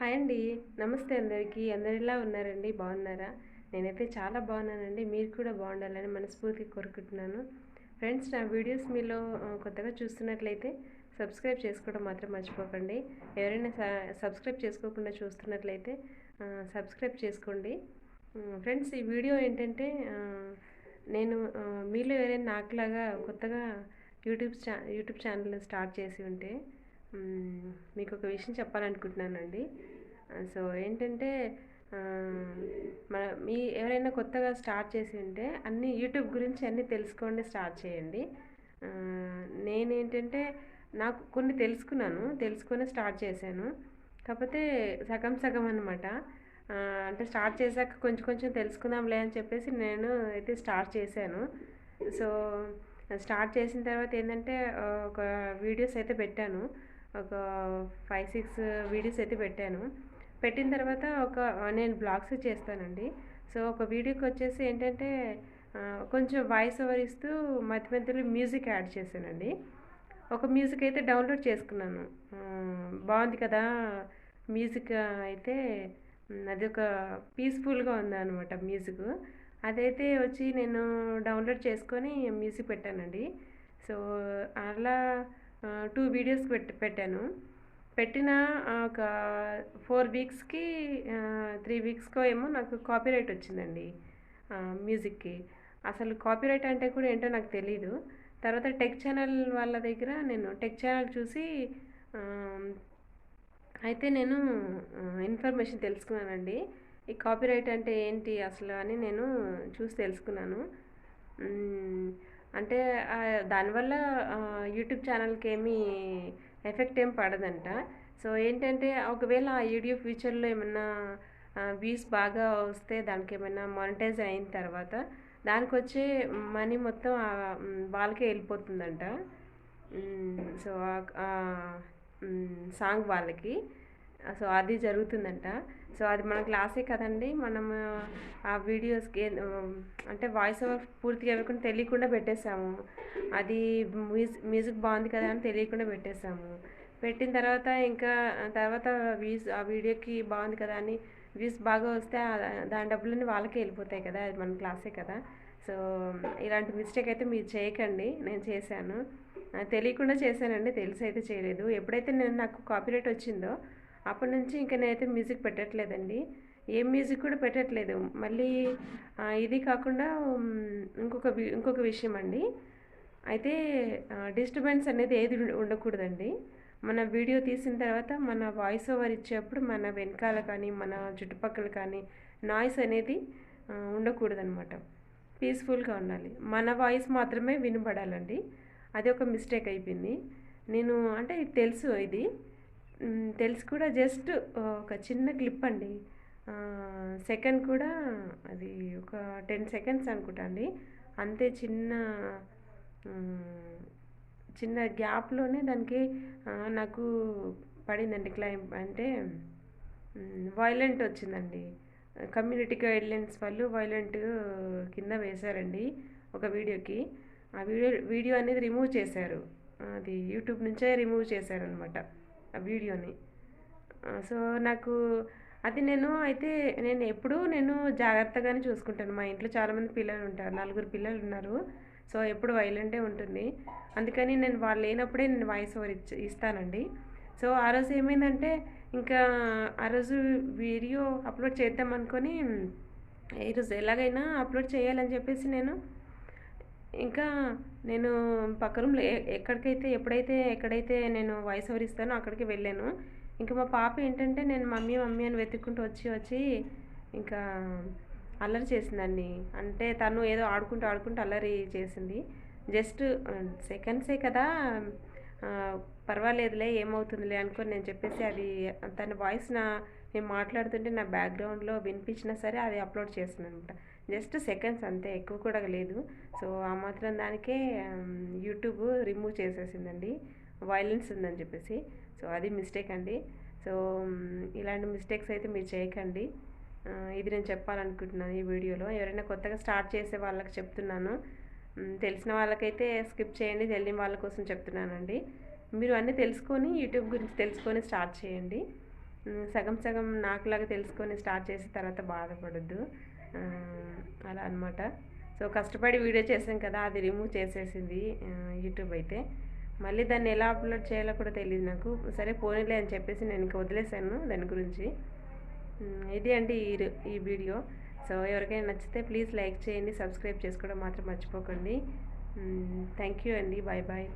Hi అండి. నమస్తే అందరికీ. అందరిలా ఉన్నారండి? బాగున్నారా? నేనైతే చాలా బాగున్నానండి. మీరు కూడా బాగుండాలని మనస్ఫూర్తిగా కోరుకుంటున్నాను. ఫ్రెండ్స్ నా వీడియోస్ మీలో కొత్తగా చూస్తున్నట్లయితే సబ్స్క్రైబ్ చేసుకోవడం మాత్రం మర్చిపోకండి. ఎవరైనా స- సబ్స్క్రైబ్ చేసుకోకుండా చూస్తున్నట్లయితే సబ్స్క్రైబ్ చేసుకోండి. ఫ్రెండ్స్ ఈ వీడియో ఏంటంటే నేను మీలో ఎవరైనా నాకులాగా కొత్తగా యూట్యూబ్ ఛా యూట్యూబ్ ఛానల్ స్టార్ట్ చేసి ఉంటే మీకు ఒక విషయం చెప్పాలనుకుంటున్నానండి. సో ఏంటంటే మన మీ ఎవరైనా కొత్తగా స్టార్ట్ చేసి ఉంటే అన్ని యూట్యూబ్ గురించి అన్నీ తెలుసుకోండి స్టార్ట్ చేయండి. నేనేంటంటే నాకు కొన్ని తెలుసుకున్నాను తెలుసుకొని స్టార్ట్ చేశాను. కాకపోతే సగం సగం అనమాట అంటే స్టార్ట్ చేశాక కొంచెం కొంచెం తెలుసుకుందాంలే అని చెప్పేసి నేను అయితే స్టార్ట్ చేశాను. సో స్టార్ట్ చేసిన తర్వాత ఏంటంటే ఒక వీడియోస్ అయితే పెట్టాను. ఒక ఫైవ్ సిక్స్ వీడియోస్ అయితే పెట్టాను. పెట్టిన తర్వాత ఒక నేను బ్లాగ్స్ చేస్తానండి. సో ఒక వీడియోకి వచ్చేసి ఏంటంటే కొంచెం వాయిస్ ఓవర్ ఇస్తూ మధ్య మధ్యలో మ్యూజిక్ యాడ్ చేశానండి. ఒక మ్యూజిక్ అయితే డౌన్లోడ్ చేసుకున్నాను. బాగుంది కదా? మ్యూజిక్ అయితే అది ఒక పీస్ఫుల్గా ఉందన్నమాట మ్యూజిక్ అదైతే వచ్చి నేను డౌన్లోడ్ చేసుకొని మ్యూజిక్ పెట్టానండి. సో అలా టూ వీడియోస్ పెట్ పెట్టాను. పెట్టిన ఒక ఫోర్ వీక్స్కి త్రీ వీక్స్కో ఏమో నాకు కాపీరైట్ వచ్చిందండి మ్యూజిక్కి అసలు కాపీరైట్ అంటే కూడా ఏంటో నాకు తెలీదు. తర్వాత టెక్ ఛానల్ వాళ్ళ దగ్గర నేను టెక్ ఛానల్ చూసి అయితే నేను ఇన్ఫర్మేషన్ తెలుసుకున్నానండి. ఈ కాపీరైట్ అంటే ఏంటి అసలు అని నేను చూసి తెలుసుకున్నాను. అంటే దానివల్ల యూట్యూబ్ ఛానల్కి ఏమీ ఎఫెక్ట్ ఏం పడదంట. సో ఏంటంటే ఒకవేళ ఆ వీడియో ఫ్యూచర్లో ఏమన్నా వ్యూస్ బాగా వస్తే దానికి ఏమైనా మానిటైజ్ అయిన తర్వాత దానికి వచ్చే మనీ మొత్తం వాళ్ళకే వెళ్ళిపోతుందంట. సో సాంగ్ వాళ్ళకి. సో అది జరుగుతుందంట. సో అది మన క్లాసే కదండి. మనం ఆ వీడియోస్కి అంటే వాయిస్ ఓవర్ పూర్తిగా ఇవ్వకుండా తెలియకుండా పెట్టేశాము. అది మ్యూజిక్ మ్యూజిక్ బాగుంది కదా అని తెలియకుండా పెట్టేశాము. పెట్టిన తర్వాత ఇంకా తర్వాత వ్యూస్ ఆ వీడియోకి బాగుంది కదా అని వ్యూస్ బాగా వస్తే దాని డబ్బులన్నీ వాళ్ళకే వెళ్ళిపోతాయి కదా. అది మన క్లాసే కదా. సో ఇలాంటి మిస్టేక్ అయితే మీరు చేయకండి. నేను చేశాను. తెలియకుండా చేశానండి. తెలిసి అయితే చేయలేదు. ఎప్పుడైతే నేను నాకు కాపీరైట్ వచ్చిందో అప్పటి నుంచి ఇంకా నేనైతే మ్యూజిక్ పెట్టట్లేదండి. ఏం మ్యూజిక్ కూడా పెట్టట్లేదు. మళ్ళీ ఇది కాకుండా ఇంకొక వి- ఇంకొక విషయం అండి. అయితే డిస్టర్బెన్స్ అనేది ఏది ఉండకూడదండి. మన వీడియో తీసిన తర్వాత మన వాయిస్ ఓవర్ ఇచ్చేప్పుడు మన వెనకాల కానీ మన చుట్టుపక్కల కానీ నాయిస్ అనేది ఉండకూడదనమాట పీస్ఫుల్గా ఉండాలి. మన వాయిస్ మాత్రమే వినబడాలండి. అది ఒక మిస్టేక్ అయిపోయింది. నేను అంటే తెలుసు ఇది. తెలిసి కూడా. జస్ట్ ఒక చిన్న క్లిప్ అండి. సెకండ్ కూడా అది ఒక టెన్ సెకండ్స్ అనుకుంటా అండి. అంతే చిన్న చిన్న గ్యాప్లోనే దానికి నాకు పడిందండి క్లైమ్. అంటే వైలెంట్ వచ్చిందండి. కమ్యూనిటీ గైడ్లైన్స్ వాళ్ళు వైలెంట్ కింద వేశారండి ఒక వీడియోకి. ఆ వీడియో వీడియో అనేది రిమూవ్ చేశారు. అది యూట్యూబ్ నుంచే రిమూవ్ చేశారనమాట ఆ వీడియోని. సో నాకు అది నేను అయితే నేను ఎప్పుడూ నేను జాగ్రత్తగానే చూసుకుంటాను. మా ఇంట్లో చాలామంది పిల్లలు ఉంటారు. నలుగురు పిల్లలు ఉన్నారు. సో ఎప్పుడు వైలెంటే ఉంటుంది. అందుకని నేను వాళ్ళు లేనప్పుడే నేను వాయిస్ ఓవర్ ఇచ్చి ఇస్తానండి. సో ఆ రోజు ఏమైందంటే ఇంకా ఆ రోజు వీడియో అప్లోడ్ చేద్దాం అనుకొని ఈరోజు ఎలాగైనా అప్లోడ్ చేయాలని చెప్పేసి నేను ఇంకా నేను పక్క రూమ్లో ఎక్కడికైతే ఎప్పుడైతే ఎక్కడైతే నేను వాయిస్ ఓవర్ ఇస్తానో అక్కడికి వెళ్ళాను. ఇంకా మా పాప ఏంటంటే నేను మమ్మీ మమ్మీ అని వెతుక్కుంటూ వచ్చి వచ్చి ఇంకా అల్లరి చేసిందండి. అంటే తను ఏదో ఆడుకుంటూ ఆడుకుంటూ అల్లరి చేసింది. జస్ట్ సెకండ్సే కదా పర్వాలేదులే ఏమవుతుందిలే అనుకొని నేను చెప్పేసి అది తన వాయిస్ నా నేను మాట్లాడుతుంటే నా బ్యాక్గ్రౌండ్లో వినిపించినా సరే అది అప్లోడ్ చేసిన అనమాట జస్ట్ సెకండ్స్ అంతే ఎక్కువ కూడా లేదు. సో ఆ మాత్రం దానికే యూట్యూబ్ రిమూవ్ చేసేసిందండి. వైలెన్స్ ఉందని చెప్పేసి. సో అది మిస్టేక్ అండి. సో ఇలాంటి మిస్టేక్స్ అయితే మీరు చేయకండి. ఇది నేను చెప్పాలనుకుంటున్నాను ఈ వీడియోలో. ఎవరైనా కొత్తగా స్టార్ట్ చేసే వాళ్ళకి చెప్తున్నాను. తెలిసిన వాళ్ళకైతే స్కిప్ చేయండి తెలియని వాళ్ళ కోసం చెప్తున్నానండి. మీరు అన్నీ తెలుసుకొని యూట్యూబ్ గురించి తెలుసుకొని స్టార్ట్ చేయండి. సగం సగం నాకులాగా తెలుసుకొని స్టార్ట్ చేసిన తర్వాత బాధపడద్దు. అలా అనమాట సో కష్టపడి వీడియో చేసాం కదా అది రిమూవ్ చేసేసింది యూట్యూబ్ అయితే. మళ్ళీ దాన్ని ఎలా అప్లోడ్ చేయాలో కూడా తెలియదు నాకు. సరే పోనీలే అని చెప్పేసి నేను ఇంకా వదిలేసాను దాని గురించి. ఇది అండి ఈ ఈ వీడియో. సో ఎవరికైనా నచ్చితే ప్లీజ్ లైక్ చేయండి సబ్స్క్రైబ్ చేసుకోవడం మాత్రం మర్చిపోకండి. థ్యాంక్ యూ అండి. Bye bye.